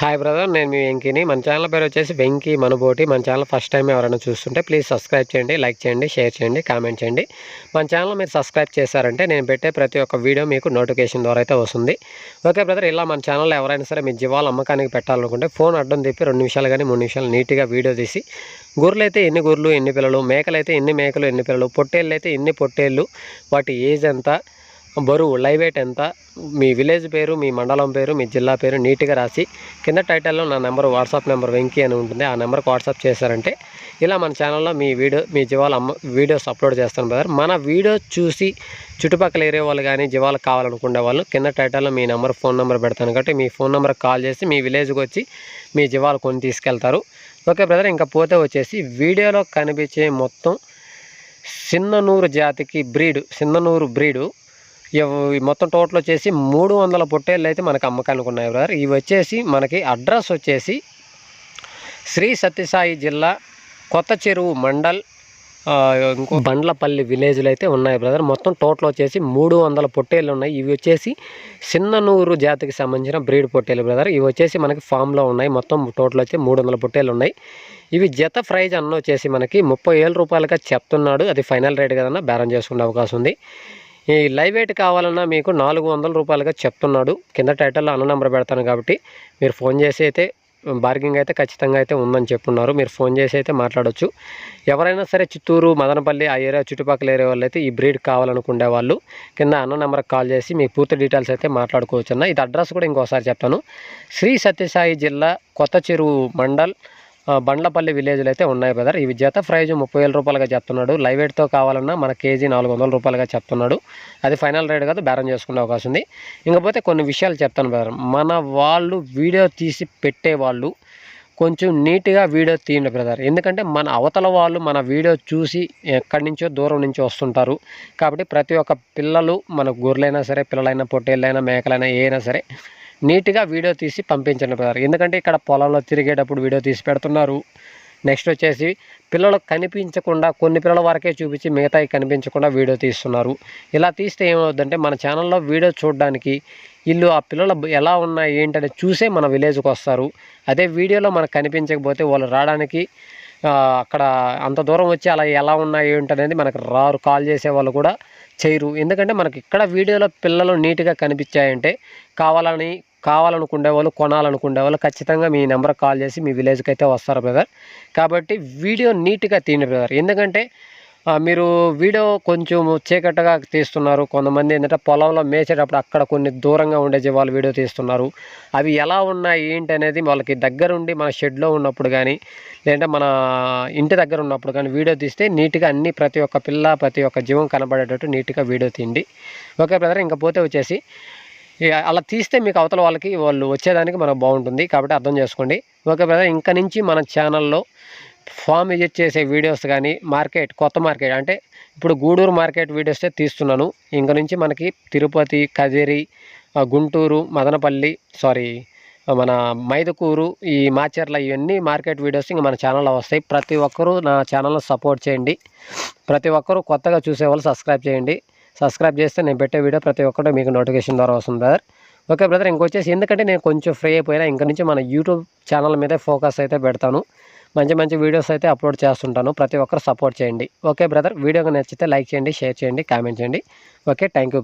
Hi brother నేను మీ వెంకీని. మన channel పేరు వచ్చేసి వెంకీ మనబోటి. మన ఛానల్ ఫస్ట్ టైం ఎవరైనా చూస్తుంటే ప్లీజ్ సబ్స్క్రైబ్ చేయండి లైక్ చేయండి షేర్ చేయండి కామెంట్ చేయండి. మన ఛానల్ మీరు సబ్స్క్రైబ్ చేశారంటే నేను పెట్టే ప్రతి ఒక్క వీడియో మీకు నోటిఫికేషన్ ద్వారా అయితే వస్తుంది. ఓకే బ్రదర్ ఇలా మన ఛానల్లో ఎవరైనా సరే మీ జీవాల అమ్మకానికి పెట్టాలనుకుంటే ఫోన్ అడ్డం తిప్పి రెండు నిమిషాలు కానీ మూడు నిమిషాలు నీట్గా వీడియో తీసి గొర్రెలు అయితే ఎన్ని గొర్రెలు ఎన్ని పిల్లలు మేకలు అయితే ఎన్ని మేకలు ఎన్ని పిల్లలు పొట్టేళ్ళు అయితే ఎన్ని పొట్టేళ్ళు వాటి ఏజ్ ఎంత బరువు లైవ్ వెయిట్ ఎంత? మీ విలేజ్ పేరు మీ మండలం పేరు మీ జిల్లా పేరు నీట్గా రాసి కింద టైటిల్లో నా నెంబర్ వాట్సాప్ నెంబర్ వెంకీ అని ఉంటుంది. ఆ నెంబర్కి వాట్సాప్ చేశారంటే ఇలా మన ఛానల్లో మీ వీడియో మీ జీవాల అమ్మ వీడియోస్ అప్లోడ్ చేస్తాను బ్రదర్. మన వీడియో చూసి చుట్టుపక్కల ఏరియా వాళ్ళు కానీ జీవాలకు కావాలనుకునే వాళ్ళు కింద టైటిల్లో మీ నెంబర్ ఫోన్ నెంబర్ పెడతాను కాబట్టి మీ ఫోన్ నెంబర్కి కాల్ చేసి మీ విలేజ్కి వచ్చి మీ జీవాలు కొని తీసుకెళ్తారు. ఓకే బ్రదర్ ఇంకా పోతే వచ్చేసి వీడియోలో కనిపించే మొత్తం సిన్ననూరు జాతికి బ్రీడ్ సిన్ననూరు బ్రీడు మొత్తం టోటల్ వచ్చేసి మూడు వందల పొట్టేళ్ళు అయితే మనకు అమ్మకానికి ఉన్నాయి బ్రదర్. ఇవి వచ్చేసి మనకి అడ్రస్ వచ్చేసి శ్రీ సత్యసాయి జిల్లా కొత్త చెరువు మండల్ ఇంకో బండ్లపల్లి విలేజ్లు అయితే ఉన్నాయి బ్రదర్. మొత్తం టోటల్ వచ్చేసి మూడు వందల పొట్టేళ్ళు ఉన్నాయి. ఇవి వచ్చేసి సిన్ననూరు జాతికి సంబంధించిన బ్రీడ్ పొట్టేలు బ్రదర్. ఇవి వచ్చేసి మనకి ఫామ్లో ఉన్నాయి. మొత్తం టోటల్ వచ్చి మూడు వందల పొట్టేళ్ళు ఉన్నాయి. ఇవి జత ప్రైజ్ అన్న వచ్చేసి మనకి ముప్పై వేల రూపాయలుగా చెప్తున్నాడు. అది ఫైనల్ రేట్ కదన్నా బేరం చేసుకునే అవకాశం ఉంది. ఈ లైవ్ ఎయిట్ కావాలన్నా మీకు నాలుగు వందల రూపాయలుగా చెప్తున్నాడు. కింద టైటిల్లో అన్న నెంబర్ పెడతాను కాబట్టి మీరు ఫోన్ చేసి అయితే బార్గింగ్ అయితే ఖచ్చితంగా అయితే ఉందని చెప్పున్నారు. మీరు ఫోన్ చేసి అయితే మాట్లాడొచ్చు. ఎవరైనా సరే చిత్తూరు మదనపల్లి ఆ ఏరియా చుట్టుపక్కల ఏరియా వాళ్ళు అయితే ఈ బ్రీడ్ కావాలనుకునే వాళ్ళు కింద అన్న నెంబర్కి కాల్ చేసి మీ పూర్తి డీటెయిల్స్ అయితే మాట్లాడుకోవచ్చు అన్న ఇది అడ్రస్ కూడా ఇంకోసారి చెప్తాను. శ్రీ సత్యసాయి జిల్లా కొత్త చెరువు మండల్ బండ్లపల్లి విలేజ్లో అయితే ఉన్నాయి బ్రదర్ ఇవి జత ప్రైజ్ ముప్పై వేల రూపాయలుగా చెప్తున్నాడు. లైవ్ ఎయిట్తో కావాలన్నా మన కేజీ నాలుగు వందల రూపాయలుగా చెప్తున్నాడు. అది ఫైనల్ రేట్ కాదు బేరం చేసుకునే అవకాశం ఉంది. ఇంకపోతే కొన్ని విషయాలు చెప్తాను బ్రదర్ మన వాళ్ళు వీడియో తీసి పెట్టే వాళ్ళు కొంచెం నీట్గా వీడియో తీయండి బ్రదర్ ఎందుకంటే మన అవతల వాళ్ళు మన వీడియో చూసి ఎక్కడి నుంచో దూరం నుంచి వస్తుంటారు. కాబట్టి ప్రతి ఒక్క పిల్లలు మన గొర్రెలైనా సరే పిల్లలైనా పొట్టేళ్ళైనా మేకలైనా ఏ అయినా సరే నీట్గా వీడియో తీసి పంపించండి బ్రదర్. ఎందుకంటే ఇక్కడ పొలంలో తిరిగేటప్పుడు వీడియో తీసి పెడుతున్నారు. నెక్స్ట్ వచ్చేసి పిల్లలకు కనిపించకుండా కొన్ని పిల్లల వరకే చూపించి మిగతాయి కనిపించకుండా వీడియో తీస్తున్నారు. ఇలా తీస్తే ఏమవుతుందంటే మన ఛానల్లో వీడియో చూడడానికి వీళ్ళు ఆ పిల్లలు ఎలా ఉన్నాయి ఏంటని చూసే మన విలేజ్కి వస్తారు. అదే వీడియోలో మనకు కనిపించకపోతే వాళ్ళు రావడానికి అక్కడ అంత దూరం వచ్చి అలా ఎలా ఉన్నాయి ఏంటనేది మనకు రారు కాల్ చేసే వాళ్ళు కూడా చేయరు. ఎందుకంటే మనకి ఇక్కడ వీడియోలో పిల్లలు నీట్గా కనిపించాయంటే కావాలని కావాలనుకునే వాళ్ళు కొనాలనుకునే వాళ్ళు ఖచ్చితంగా మీ నెంబర్ కాల్ చేసి మీ విలేజ్కి అయితే వస్తారు బ్రదర్. కాబట్టి వీడియో నీట్గా తీయండి బ్రదర్. ఎందుకంటే మీరు వీడియో కొంచెం చీకటగా తీస్తున్నారు. కొంతమంది ఏంటంటే పొలంలో మేసేటప్పుడు అక్కడ కొన్ని దూరంగా ఉండే జీవాలు వీడియో తీస్తున్నారు. అవి ఎలా ఉన్నాయి ఏంటి అనేది వాళ్ళకి దగ్గరుండి మన షెడ్లో ఉన్నప్పుడు కానీ లేదంటే మన ఇంటి దగ్గర ఉన్నప్పుడు కానీ వీడియో తీస్తే నీట్గా అన్ని ప్రతి ఒక్క పిల్ల ప్రతి ఒక్క జీవం కనబడేటట్టు నీట్గా వీడియో తీయండి. ఓకే బ్రదర్ ఇంకా పోతే వచ్చేసి అలా తీస్తే మీకు అవతల వాళ్ళకి వాళ్ళు వచ్చేదానికి మనకు బాగుంటుంది. కాబట్టి అర్థం చేసుకోండి. ఓకే బ్రదర్ ఇంకా నుంచి మన ఛానల్లో ఫామ్ విజిట్ చేసే వీడియోస్ కానీ మార్కెట్ కొత్త మార్కెట్ అంటే ఇప్పుడు గూడూరు మార్కెట్ వీడియోసే తీస్తున్నాను. ఇంక నుంచి మనకి తిరుపతి కదిరి గుంటూరు మదనపల్లి సారీ మన మైదకూరు ఈ మాచర్ల ఇవన్నీ మార్కెట్ వీడియోస్ ఇంకా మన ఛానల్లో వస్తాయి. ప్రతి ఒక్కరూ నా ఛానల్ని సపోర్ట్ చేయండి. ప్రతి ఒక్కరూ కొత్తగా చూసేవాళ్ళు సబ్స్క్రైబ్ చేయండి. సబ్స్క్రైబ్ చేస్తే నేను పెట్టే వీడియో ప్రతి ఒక్కటి మీకు నోటిఫికేషన్ ద్వారా వస్తుంది బ్రదర్. ఓకే బ్రదర్ ఇంకొచ్చేసి ఎందుకంటే నేను కొంచెం ఫ్రీ అయిపోయినా ఇంక నుంచి మన యూట్యూబ్ ఛానల్ మీదే ఫోకస్ అయితే పెడతాను. మంచి మంచి వీడియోస్ అయితే అప్లోడ్ చేస్తుంటాను. ప్రతి ఒక్కరు సపోర్ట్ చేయండి. ఓకే బ్రదర్ వీడియో నచ్చితే లైక్ చేయండి షేర్ చేయండి కామెంట్ చేయండి. Okay thank you